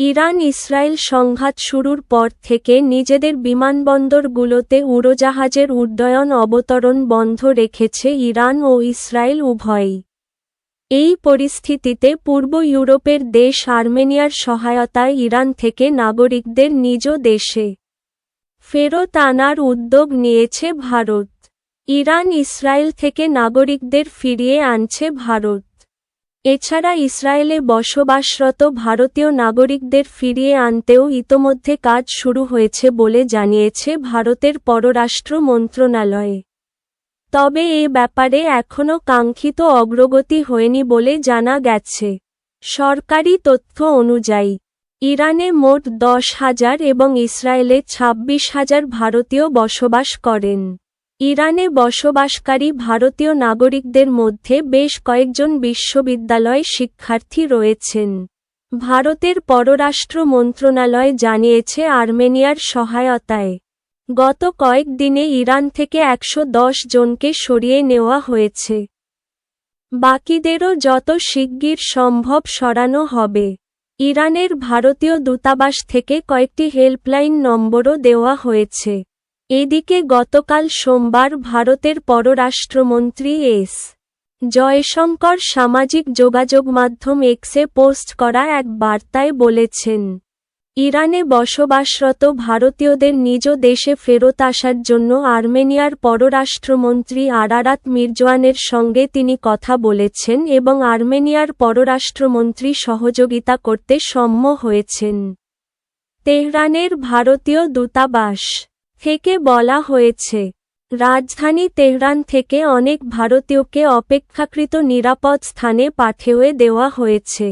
Iran Israel সংঘাত শুরুর পর থেকে নিজেদের বিমানবন্দরগুলোতে উড়োজাহাজের উড্ডয়ন অবতরণ বন্ধ রেখেছে ইরান ও ইসরায়েল উভয়ই। এই পরিস্থিতিতে পূর্ব ইউরোপের দেশ আর্মেনিয়ার সহায়তায় ইরান থেকে নাগরিকদের নিজ দেশে ফেরত আনার উদ্যোগ নিয়েছে ভারত। ইরান ইসরায়েল থেকে নাগরিকদের ফিরিয়ে আনছে ভারত। এছাড়া ইসরায়েলে বসবাসরত ভারতীয় নাগরিকদের ফিরিয়ে আনতেও ইতোমধ্যে কাজ শুরু হয়েছে বলে জানিয়েছে ভারতের পররাষ্ট্র মন্ত্রণালয়ে। তবে এ ব্যাপারে এখনও কাঙ্ক্ষিত অগ্রগতি হয়নি বলে জানা গেছে। সরকারি তথ্য অনুযায়ী, ইরানে মোট দশ হাজার এবং ইসরায়েলে ছাব্বিশ হাজার ভারতীয় বসবাস করেন। ইরানে বসবাসকারী ভারতীয় নাগরিকদের মধ্যে বেশ কয়েকজন বিশ্ববিদ্যালয় শিক্ষার্থী রয়েছেন। ভারতের পররাষ্ট্র মন্ত্রণালয় জানিয়েছে আর্মেনিয়ার সহায়তায়। গত কয়েক দিনে ইরান থেকে একশো দশ জনকে সরিয়ে নেওয়া হয়েছে। বাকিদেরও যত শিগগির সম্ভব সরানো হবে। ইরানের ভারতীয় দূতাবাস থেকে কয়েকটি হেল্পলাইন নম্বরও দেওয়া হয়েছে। এদিকে গতকাল সোমবার ভারতের পররাষ্ট্রমন্ত্রী এস. জয়শঙ্কর সামাজিক যোগাযোগ মাধ্যম এক্সে পোস্ট করা এক বার্তায় বলেছেন, ইরানে বসবাসরত ভারতীয়দের নিজ দেশে ফেরত আসার জন্য আর্মেনিয়ার পররাষ্ট্রমন্ত্রী আরারাত মির্জওয়ানের সঙ্গে তিনি কথা বলেছেন এবং আর্মেনিয়ার পররাষ্ট্রমন্ত্রী সহযোগিতা করতে সম্ম হয়েছেন। তেহরানের ভারতীয় দূতাবাস থেকে বলা হয়েছে রাজধানী তেহরান থেকে অনেক ভারতীয়কে অপেক্ষাকৃত নিরাপদ স্থানে পাঠিয়ে দেওয়া হয়েছে।